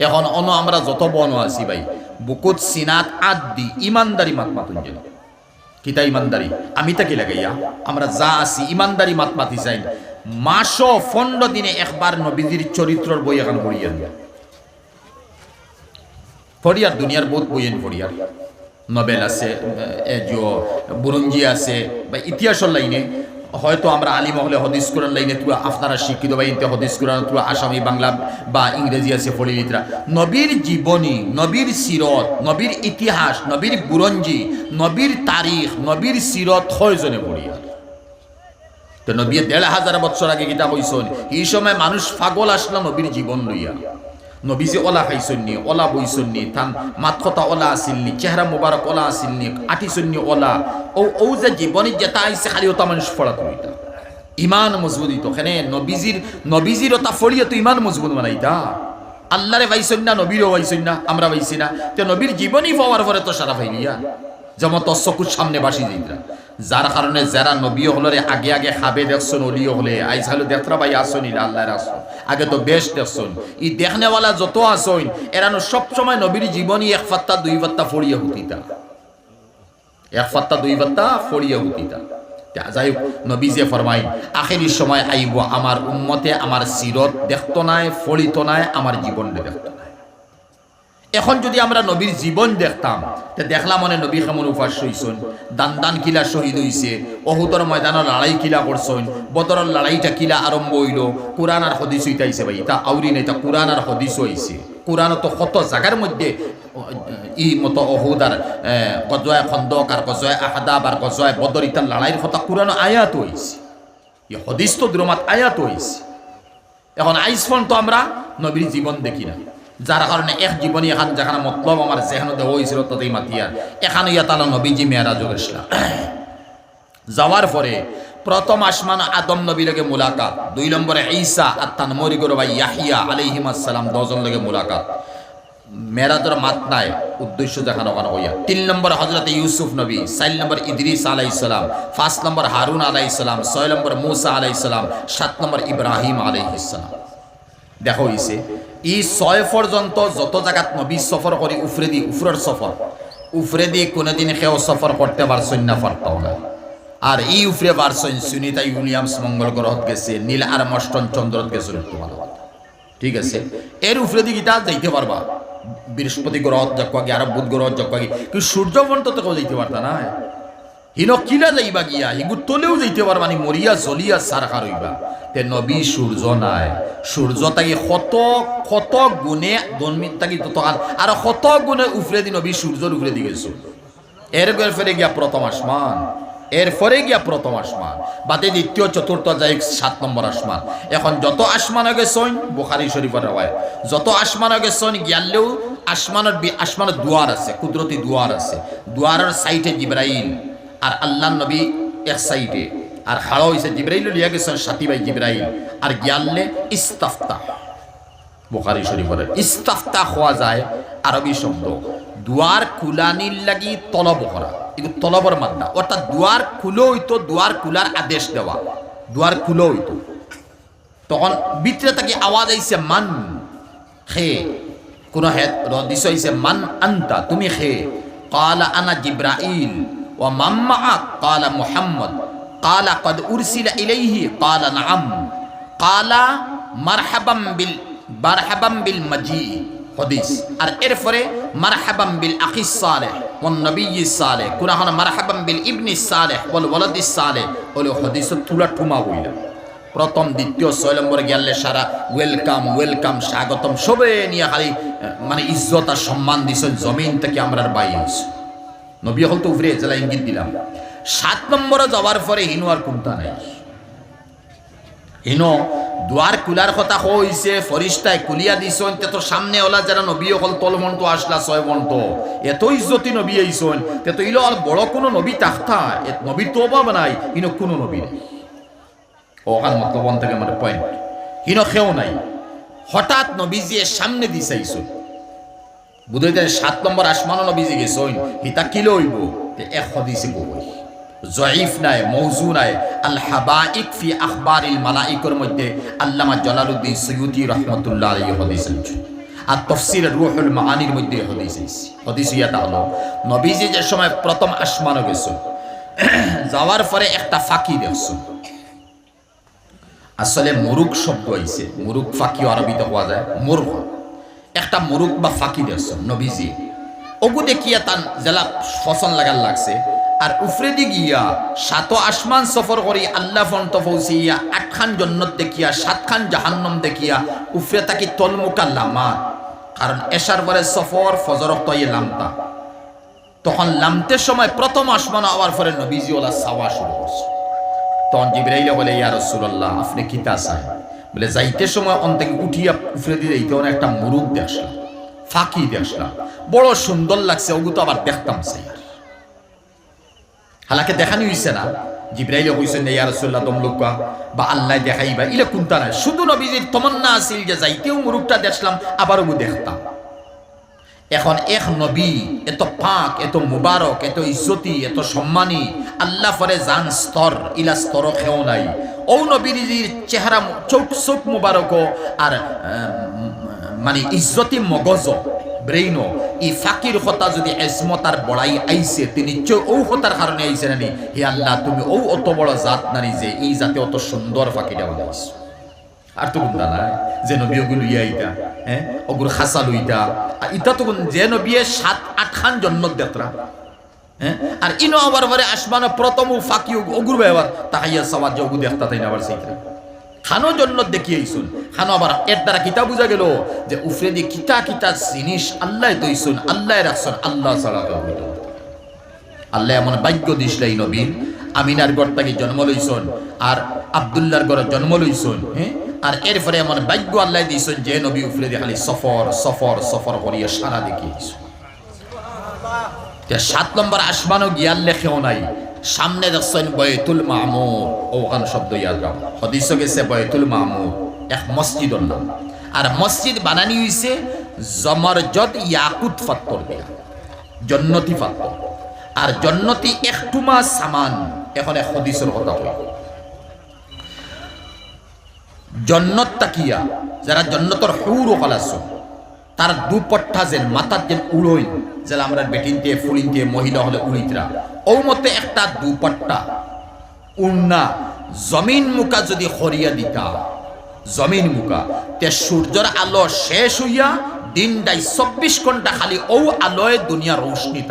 এখন অন আমরা যত বন আছি ভাই বুকুত সিনাত আদ ইমানদারি মাত মাতুন যেন কিতা ইমানদারি আমি তাকে লাগাইয়া আমরা যা আছি ইমানদারি মাত মাতি চাই মাস ফন্ড দিনে একবার নবীজির চরিত্রর বই এখন পড়িয়া দিয়া ফরিয়ার দুনিয়ার বহুত বই এন ফরিয়ার নবেল আছে বুরঞ্জি আছে বা ইতিহাসের লাইনে হয়তো আমরা আলিম হলে হদিস কোরআন লাইনে তুই আপনারা শিক্ষিত বা ইনতে হদিস কোরআন তুই আসামি, বাংলা বা ইংরেজি আছে ফলি লিতরা নবীর জীবনী, নবীর সিরত, নবীর ইতিহাস, নবীর বুরঞ্জি, নবীর তারিখ, নবীর সিরত ছয়জনে পড়িয়া। তো নবী দেড় হাজার বছর আগে কিতা কইসন এই সময় মানুষ পাগল আসলো নবীর জীবন লইয়া। নবী যে ওলা খাইছন্নি ওলা বইছন্নি থান মাত কথা ওলা আসিলনি চেহারা মুবারক ওলা আসিলনি আটিছন্নি ওলা। ও ও যে জীবনী যেটা আইছে খালি ওটা মানুষ ফড়া তুইতা ইমান মজবুত হইতো এখানে নবীজির নবীজির ওটা ফড়িয়ে তো ইমান মজবুত বানাইতা আল্লাহরে পাইছন না, নবীরও পাইছন না, আমরা পাইছি না। তো নবীর জীবনই পাওয়ার পরে তো সারা পাইলিয়া যেমন তোর চকুর সামনে বাসি দিতরা যার কারণে যারা নবী হলরে আগে আগে খাবে দেখছন অলিও হলে। আইজ হলে দেখরা ভাই আসন, ইলা আল্লাহর আসন। আগে তো বেশ দেখছন। ই দেখনেওয়ালা যত আসন, এরানো সব সময় নবীর জীবনই এক ফাত্তা, দুই ফাত্তা ফড়িয়ে হুতিতা। এক ফাত্তা, দুই ফাত্তা ফড়িয়ে হুতিতা। যাই হোক, নবী যে সময় আমার উম্মতে আমার সিরত দেখতো নাই, ফলিত নাই, আমার জীবন দেখতো এখন যদি আমরা নবীর জীবন দেখতাম, তে দেখলাম মানে নবী কেমন উপাস হইছেন দান দান কিলা শহীদ হইছে অহুতর ময়দানের লড়াই কিলা করছেন বদরের লড়াইটা কিলা আরম্ভ হইল, কোরআন আর হদিস হইতাইছে ভাই, এটা আউরি নাই, এটা কোরআন আর হদিস হইছে। কোরআন তো কত জায়গার মধ্যে, ই মতো অহুদ আর গজয় খন্দক আর গজয় আহাদাব আর গজয় বদর ইতার লড়াইয়ের কথা কোরআন আয়াত হইছে। ই হদিস তো দ্রমাত আয়াত হইছে। এখন আইসফোন তো আমরা নবীর জীবন দেখি না। যার কারণে এক জীবনী এখান যেখানে মতলব আমার যেখানে দেওয়া হয়েছিল তাতেই মাতিয়ার এখানে ইয়া তালা নবীজি মেয়ারাজ গেছিলাম যাওয়ার পরে প্রথম আসমান আদম নবী লগে মুলাকাত। দুই নম্বরে ঈসা আর তান মরিগর ভাই ইয়াহিয়া আলাইহিম আসসালাম দশজন লগে মুলাকাত। মেরাজের মাতনায় উদ্দেশ্য দেখানো ওখানে হইয়া। তিন নম্বর হজরত ইউসুফ নবী, চার নম্বর ইদ্রিস আলাইসালাম পাঁচ নম্বর হারুন আলাইসালাম ছয় নম্বর মুসা আলাইসালাম সাত নম্বর ইব্রাহিম আলাইহিসালাম দেখা হয়েছে ই ছয় পর্যন্ত যত জায়গাত নবী সফর করি উফরে দি উফরের সফর উফরে দি কোনোদিন সেও সফর করতে পারছেন না পারতাম না। আর ই উফরে পারছেন সুনিতা উইলিয়ামস মঙ্গল গ্রহত গেছে, নীল আর মস্টন চন্দ্রত গেছে ঠিক আছে। এর উফরে দি যাইতে পারবা বৃহস্পতি গ্রহত যাকি আর বুধ গ্রহত যাকি কিন্তু সূর্য তো কেউ যাইতে পারতা না হিন কিলা যাইবা গিয়া? হিগু তলেও যাইতে পারবা নি মরিয়া জ্বলিয়া সারখার হইবা। তে নবী সূর্য নাই। সূর্য তাকি কত কত গুণে দনমিত তাকি ততকাল আর কত গুণে উফরে দি নবী সূর্যর উফরে দি গেছো। এর ফেরে গিয়া প্রথম আসমান। এরপরে গিয়া প্রথম আসমান। বাদে দ্বিতীয় চতুর্থ যাই সাত নম্বর আসমান। এখন যত আসমান গেছন বুখারি শরীফের রায় যত আসমান গেছন গিয়ালেও আসমানের আসমানের দুয়ার আছে কুদরতি দুয়ার আছে। দুয়ারের সাইডে জিব্রাইল আর আল্লাহ নবী এক সাইডে। আর খাড়া হয়েছে জিব্রাইল, লিয়া গেছেন সাথী ভাই জিব্রাইল। আর গিয়াল্লে ইস্তাফতা। বোখারি শরীফের ইস্তাফতা হওয়া যায় আরবি শব্দ। দুয়ার কুলানির লাগি তলব করা। এগুলো তলবর মাদ্দা। অর্থাৎ দুয়ার খুলো হইতো, দুয়ার খুলার আদেশ দেওয়া। দুয়ার খুলো হইতো। তখন বিত্রে তাকে আওয়াজ আইছে, মান খে। কোনো হেদ রদিস হইছে, মান আন্তা। তুমি খে? কালা আনা জিব্রাইল। ও কালা কালা কদ কালা বিল বিল মাজি, হদিস। আর এরপরে বিল বিল হদিস প্রথম, দ্বিতীয়, ছয় নম্বর গেলে সারা ওয়েলকাম ওয়েলকাম, স্বাগতম, সবে নিয়ে খালি মানে ইজ্জত আর সম্মান দিছ জমিন থেকে আমরা বাইরে নবী হল তো উফরে জেলা ইঙ্গিত দিলাম। সাত নম্বরে যাওয়ার পরে হিনু আর কোনটা নাই? হিনো, দুয়ার কুলার কথা কইছে, ফরিস্তায় কুলিয়া দিছন, তে তোর সামনে ওলা যারা নবী তল মন্ত আসলা ছয় মন্ত এত ইজ্জতি নবী আইছন, তে তো ইলো আর বড় কোনো নবী তাখতা এ নবীর তো অভাব নাই ইনো কোনো নবী নেই। ওখান মতলবন থেকে মানে পয়েন্ট হিনো খেও নাই। হঠাৎ নবীজিয়ে সামনে দিছাইছন বুধই সাত নম্বর আসমানো নবীজি গেছন হিতা কিলো হইব? তে এক হদিসে বই জয়ীফ নাই মৌজু নাই। আল হাবাইক ফি আখবারিল মালাইকর মধ্যে আল্লামা জালালউদ্দিন সৈয়দি রহমতুল্লাহ আলাইহি হাদিস আর তফসির রুহুল মাহানির মধ্যে হদিস হদিস ইয়াটা হলো নবীজি যে সময় প্রথম আসমানও গেছো, যাওয়ার পরে একটা ফাঁকি দেখছ। আসলে মুরুক শব্দ আইছে মুরুক ফাঁকি আরবিতে হওয়া যায়, মুরগ। একটা মুরুক বা ফাঁকি দেখছ নবীজি। ওগু দেখিয়া তান জেলা ফসল লাগার লাগছে। আর উফরে দি গিয়া সাত আসমান সফর করি, আল্লাহ ফন্ত পৌঁছিয়া আটখান জন্নত দেখিয়া, সাতখান জাহান্নম দেখিয়া উফরে তাকি তলমুকা লামা। কারণ এসার পরে সফর ফজর তয়ে লামতা। তখন লামতের সময় প্রথম আসমান আওয়ার পরে নবীজি ওলা সাওয়া শুরু করছে। তখন জিব্রাইলে বলে, ইয়া রসুল্লাহ আপনি কিতা চাই? বলে যাইতে সময় অন থেকে উঠিয়া উফরে দিয়ে যাইতে অনেক একটা মুরুখ দেখলাম ফাঁকি দেখলাম বড় সুন্দর লাগছে, ওগু তো আবার দেখতাম সেই হালাকে দেখানি হইছে না? জিব্রাইলে কইছেন ইয়া রাসূলুল্লাহ তমলুকা বা আল্লাহ দেখাইবা, ইলে কোনটা নাই? শুধু নবীজির তমন্না আছিল যে যাইতেও মুরুখটা দেখলাম আবার গু দেখতাম। এখন এক নবী, এত পাক, এত মুবারক, এত ইজ্জতি, এত সম্মানী, আল্লাহ ফরে জান স্তর, ইলা স্তর খেও নাই। ও নবীজির চেহারা চোখ চোখ মুবারক আর মানে ইজ্জতি মগজ ব্রেইন ই ফাকির হতা যদি এসমত আর বড়াই আইছে তিনি ও হতার কারণে আইছে নানি? হে আল্লাহ, তুমি ও অত বড় জাত নানি যে এই জাতে অত সুন্দর ফাঁকিটা বানাইছো। আর তো গুন্দা নাই, যে নবী ওগুলো ইয়া ইটা হ্যাঁ ওগুলো খাসা লইতা আর ইটা তো যে নবীয়ে সাত আট খান জন্নত দেতরা হ্যাঁ আর ইনো আবার পরে আসমানো প্রথম ফাঁকি ওগুর ব্যবহার, তাহাইয়া সবার যে ওগু দেখতা তাই না আবার সেইটা খানো জন্নত দেখিয়ে আইসুন, খানো আবার এর দ্বারা কিতা বুঝা গেল যে উফরে দিয়ে কিতা কিতা জিনিস আল্লাহ দইসুন, আল্লাহ রাখছুন আল্লাহ না। আল্লাহ এমন ভাগ্য দিসলাই নবীন আমিনার গড় তাকে জন্ম লইছন আর আবদুল্লার গড়ে জন্ম লইছন হ্যাঁ আর এরপরে এমন ভাগ্য আল্লাহ দিয়েছেন যে নবী দিয়ে খালি সফর সফর সফর করিয়া সারা দেখিয়েছেন সাত নম্বর আসমানও গিয়ার লেখেও নাই। সামনে দেখছেন বয়তুল মামুর ওখান শব্দ রাখ হদিস গেছে বয়তুল মামুর এক মসজিদর নাম। আর মসজিদ বানানি হইছে জমরজত ইয়াকুত ফাত্তর দিয়া। জন্নতি ফাত্তর। আর জন্নতি একটুমা সামান। এখন এক হদিসের কথা কই জন্নত তাকিয়া, যারা জন্নতর হুর কলাস তার দুপট্টা যেন মাথার যেন উড়ই যেন আমরা বেটিনতে, ফুলিনতে, মহিলা হলে উড়িতরা ও মতে একটা দুপট্টা, উন্না, জমিন মুকা যদি হরিয়া দিতা, জমিন মুকা, তে সূর্যর আলো শেষ হইয়া দিনটাই চব্বিশ ঘণ্টা খালি ও আলোয় দুনিয়া রৌশনি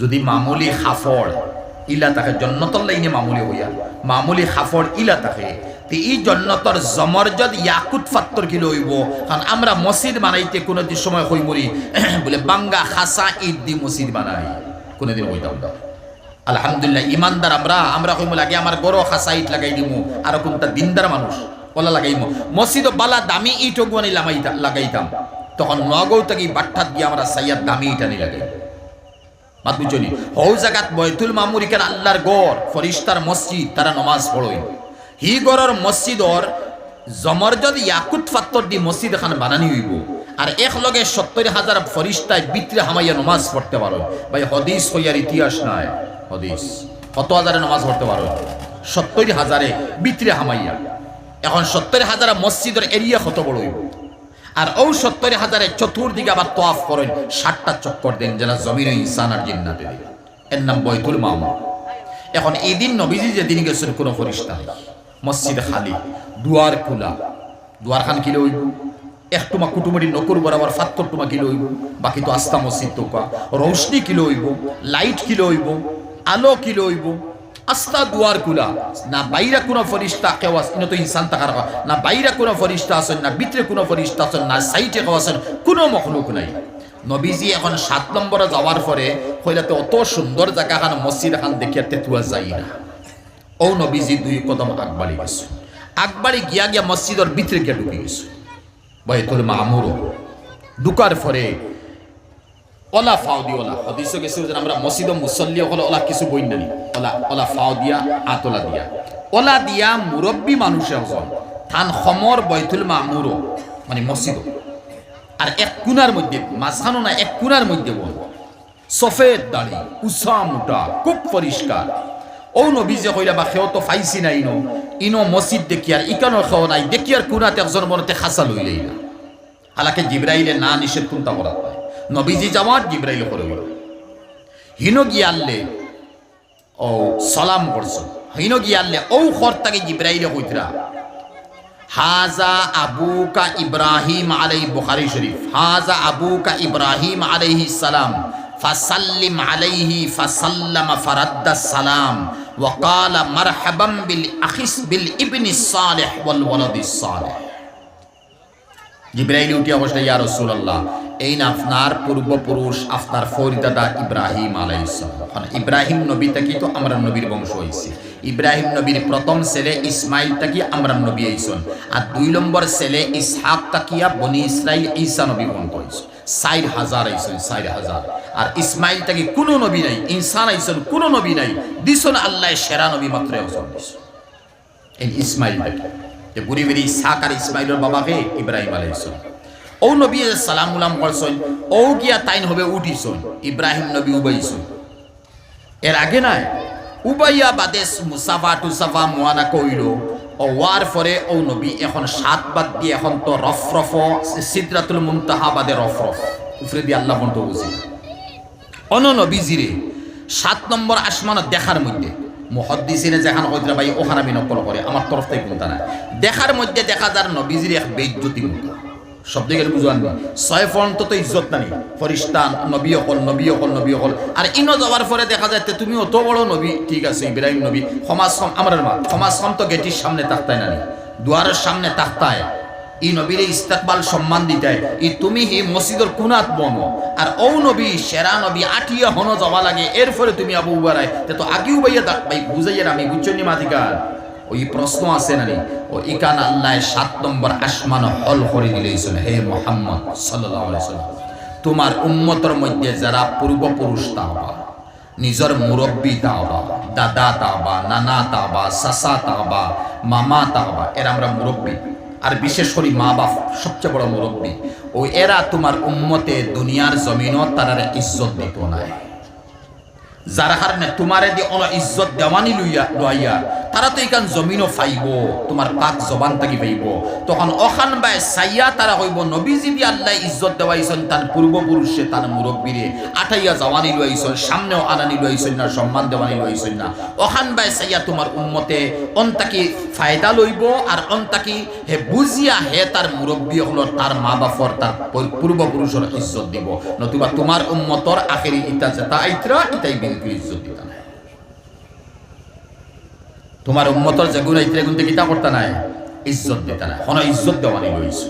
যদি মামুলি খাফড় ইলা থাকে জন্নতর লাইনে মামুলি হইয়া। মামুলি খাফড় ইলা থাকে তে এই জন্নতর জমরজদ ইয়াকুত ফাত্তর কিলো হইব, কারণ আমরা মসজিদ বানাইতে কোনো দিন সময় হই মরি। বলে বাঙ্গা খাসা ঈদ দি মসজিদ বানাই। কোনোদিন হইতাম আলহামদুলিল্লাহ, ইমানদার আমরা আমরা কইমু লাগে আমার গরো খাসা ইট লাগাই দিমু, আর কোনটা দিনদার মানুষ, ওলা লাগাইমু। মসজিদ বালা দামি ইট ওগুয়ানি লাগাইতাম লাগাইতাম। তখন নগৌ থেকে বাট্টাত গিয়ে আমরা সাইয়ার দামি ইটানি লাগাই বুঝনি হৌ জাগাত বয়তুল মামুর ইকান আল্লাহর গড়, ফরিস্তার মসজিদ, তারা নমাজ পড়ই। হি গড়র মসজিদর জমরজদ ইয়াকুত ফাত্তর দি মসজিদ এখান বানানি হইব। আর এক লগে সত্তর হাজার ফরিস্তায় বিত্রে হামাইয়া নমাজ পড়তে পারো। ভাই, হদিস হইয়ার ইতিহাস নাই। হদিস। কত হাজারে নমাজ পড়তে পারো? সত্তর হাজারে বিত্রে হামাইয়া। এখন সত্তর হাজার মসজিদের এরিয়া কত বড় হইব? আর ও সত্তর হাজারে চতুর্দিকে আবার তোয়াফ করেন। ষাটটা চক্কর দেন যেন জমিন ইনসান আর দিন এর নাম বৈতুল মামা। এখন এই দিন নবীজি যেদিন গেছেন, কোনো ফরিস্তা নেই। মসজিদ খালি, দুয়ার খোলা। দুয়ার খান কিলে হইব এক টুমা কুটুমরি নকুর বরাবর ফাত্তর টুমা কিলো হইব বাকি তো আস্তা মসজিদ তো রৌশনি কিলো হইব লাইট কিলো হইব আলো কিলো হইব আস্তা দুয়ার কুলা না বাইরা কোনো ফরিস্তা কেউ আস ইনো তো ইনসান থাকার। না বাইরা কোনো ফরিস্তা আছেন, না ভিতরে কোনো ফরিস্তা আছেন, না সাইটে কেউ আছেন, কোনো মখলুক নাই। নবীজি এখন সাত নম্বরে যাওয়ার পরে হইলাতে অত সুন্দর জায়গা খান মসজিদ খান দেখিয়া তেতুয়া যাই না। ও নবীজি দুই কদম আগবাড়ি গেছে আগবাড়ি গিয়া গিয়া মসজিদের ভিতরে গিয়া ঢুকে গেছে। বয়তুল মামুরও। ঢুকার পরে ওলা ফাও দি ওলা হদিস গেছে যে আমরা মসজিদ মুসল্লি হলো ওলা কিছু বই নানি ওলা ওলা ফাও দিয়া আতলা দিয়া। ওলা দিয়া মুরব্বী মানুষে হল। থান সমর বৈতুল মামুর মানে মসজিদ। আর এক কুনার মধ্যে, মাঝখানো না, এক কুনার মধ্যে বল। সফেদ দাড়ি উষা মোটা, খুব পরিষ্কার ও নবী যে কইলা, বা সেও তো ফাইছি নাই ইনো ইনো মসজিদ দেখি আর ইকানো খাও নাই। দেখি আর কুনাতে একজন মনতে খাসা লইলেই না হালাকে জিব্রাইলে না নিষেধ কোনটা করা নবীজি যাওয়ার জিব্রাইলে করে গেল হিন গিয়াল্লে ও সালাম করছো হিন গিয়াল্লে ও খরতাকে জিব্রাইলে কইতরা হাজা আবুকা ইব্রাহিম আলাই বুখারী শরীফ হাজা আবুকা ইব্রাহিম আলাইহি সালাম ফাসাল্লিম আলাইহি ফাসাল্লাম ফারাদ্দা সালাম وقال مرحبا بالاخس بالابن الصالح والولد الصالح জিব্রাইল উঠে অবশ্য ইয়া রাসূলুল্লাহ এই না আপনার পূর্বপুরুষ, আপনার ফরিদাদা ইব্রাহিম আলাইসালাম ইব্রাহিম নবী থেকে তো আমরা নবীর বংশ হয়েছে ইব্রাহিম নবীর প্রথম ছেলে ইসমাইল তাকি আমরা নবী আইসন আর দুই নম্বর ছেলে ইসহাক তাকিয়া বনি ইসরাইল ঈসা নবী বংশ হয়েছে সাইর হাজার আইসন সাইর হাজার। আর ইসমাইল তাকি কোনো নবী নাই, ইনসান আইসন কোনো নবী নাই। দিসন আল্লাহ সেরা নবী মাত্র এই ইসমাইল তাকি। যে বুড়ি বেরি ইসহাক আর ইসমাইলের বাবাকে ইব্রাহিম আলাইসন ও নবী সালাম উলাম করছেন ও গিয়া তাইন হবে উঠিছন ইব্রাহিম নবী উবাইছন এর আগে নাই, উবাইয়া বাদে মুসাফা টুসাফা মোয়ানা কইল ওয়ার পরে ও নবী এখন সাত বাদ দিয়ে এখন তো রফ রফ সিদ্রাতুল মুনতাহা বাদে রফ রফ উফরে দিয়ে আল্লাহ বন্ধ বুঝি অন নবীজিরে সাত নম্বর আসমান দেখার মধ্যে, মহদ্দিসিনে যেখান কইতরা ভাই ওখানে আমি নকল করে আমার তরফ থেকে কোনটা না দেখার মধ্যে দেখা যার নবীজির এক বেজ্জতি মতো শব্দ গেলে বুঝান ছয় ফ্রন্ট তো ইজ্জত নানি। ফরিস্তান নবী অকল নবী অকল নবী অকল আর ইনো যাওয়ার পরে দেখা যায় তুমি অত বড় নবী। ঠিক আছে, ইব্রাহিম নবী। সমাজ আমার মা, সমাজ তো গেটির সামনে তাক্তায় নানি। দুয়ারের সামনে তাক্তায়। ই নবীরে ইস্তাকবাল সম্মান দিতে। ই তুমি হি মসজিদর কুনাত বন। আর ও নবী, সেরা নবী আটিয়া হন যাওয়া লাগে। এরপরে তুমি আবু উবারায় তে আগেও ভাই বুঝাইয়ার আমি বুঝছনি মাধিকার ওই প্রশ্ন আছে নানি, ও ইকান আল্লাহ সাত নম্বর আসমান হল করে দিলেইছেন, হে মোহাম্মদ সাল্লাম তোমার উম্মতর মধ্যে যারা পূর্বপুরুষ তাওবা, নিজর মুরব্বী তাওবা, দাদা তাওবা, নানা তাওবা সাসা তাওবা, মামা তাওবা, এরা আমরা মুরব্বী। আর বিশেষ করে মা বাপ সবচেয়ে বড় মুরব্বী। ও এরা তোমার উম্মতে দুনিয়ার জমিনও তারার ইজ্জত দিত নাই যার কারণে তোমারে দি অন ইজ্জত দেওয়ানি লইয়া লইয়া তারা তো এখান জমিনও ফাইব তোমার পাক জবান থাকি পাইব তখন অখান বাই সাইয়া তারা কইব নবীজি দি আল্লাহ ইজ্জত দেওয়াইছেন তার পূর্বপুরুষে তার মুরব্বীরে আটাইয়া জওয়ানি লইছেন সামনেও আনানি লইছেন না, সম্মান দেওয়ানি লইছেন না। অখান বাই সাইয়া তোমার উম্মতে অন্তাকি ফায়দা লইব আর অন্তাকি হে বুঝিয়া হে তার মুরব্বী হলো তার মা বাপর তার পূর্বপুরুষের ইজ্জত দিব। নতুবা তোমার উম্মতর আখেরি ইতা যেটা আইতরা ইতাই বিলকুল ইজ্জত দিতা না তোমার উম্মতর যে গুণ আইতরা গুণ কিতা করতা নাই। ইজ্জত দিতা না এখন ইজ্জত দেওয়ানি লইছে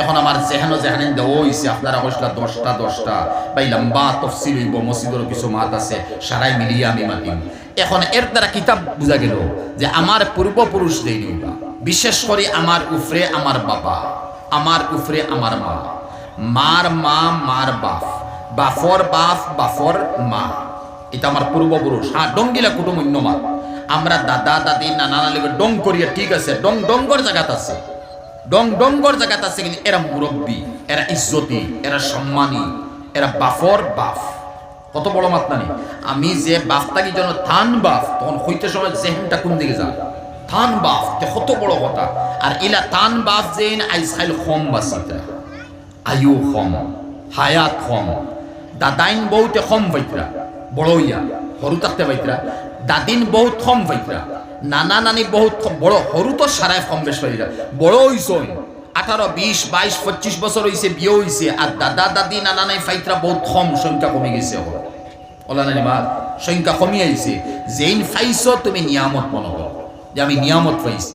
এখন আমার যেহেন যেহানে দেওয়া হয়েছে আপনারা কইসলা দশটা দশটা বাই লম্বা তফসিল হইব, মসজিদের কিছু মাত আছে, সারাই মিলিয়ে আমি মাতিম। এখন এর দ্বারা কিতাব বুঝা গেল যে আমার পূর্বপুরুষ দেই নিবা বিশেষ করে আমার উফরে আমার বাবা, আমার উফরে আমার মা। মার মা, মার বাপ। বাফর বাপ, বাফর মা। এটা আমার পূর্বপুরুষ। হ্যাঁ ডঙ্গিলা কুটুম অন্য মা আমরা দাদা, দাদি, নানা নালিকে ডং করিয়া ঠিক আছে, ডং, ডঙ্গর জায়গাত আছে। ডং, ডঙ্গর জায়গাত আছে কিন্তু এরা মুরব্বী, এরা ইজ্জতি, এরা সম্মানী, এরা বাফর বাফ। কত বড় মাত্রানি আমি যে বাফটাকে যেন থান বাফ, তখন হইতে সময় জেহেনটা কোন দিকে যা থান বাফ, তে কত বড় কথা। আর ইলা থান বাফ যেন আইসাইল খম বাসিতা। আয়ু খম, হায়াত খম। দাদাইন বহুতে খম পাইতরা। বড় ইয়া সরু থাকতে পাইতরা। দাদিন বহুত কম পাইতরা। নানা নানি বহুত বড় সরু তো সারাই কম বেশ পাইতরা। বড় হইছই, আঠারো, বিশ, বাইশ, পঁচিশ বছর হয়েছে বিয়ে হয়েছে আর দাদা, দাদি, নানা নাই ফাইতরা বহুত কম সংখ্যা কমে গেছে ওলা নানি মা, সংখ্যা কমি আইছে। যেইন ফাইছ তুমি নিয়ামত মনে করো, যে আমি নিয়ামত পাইছি।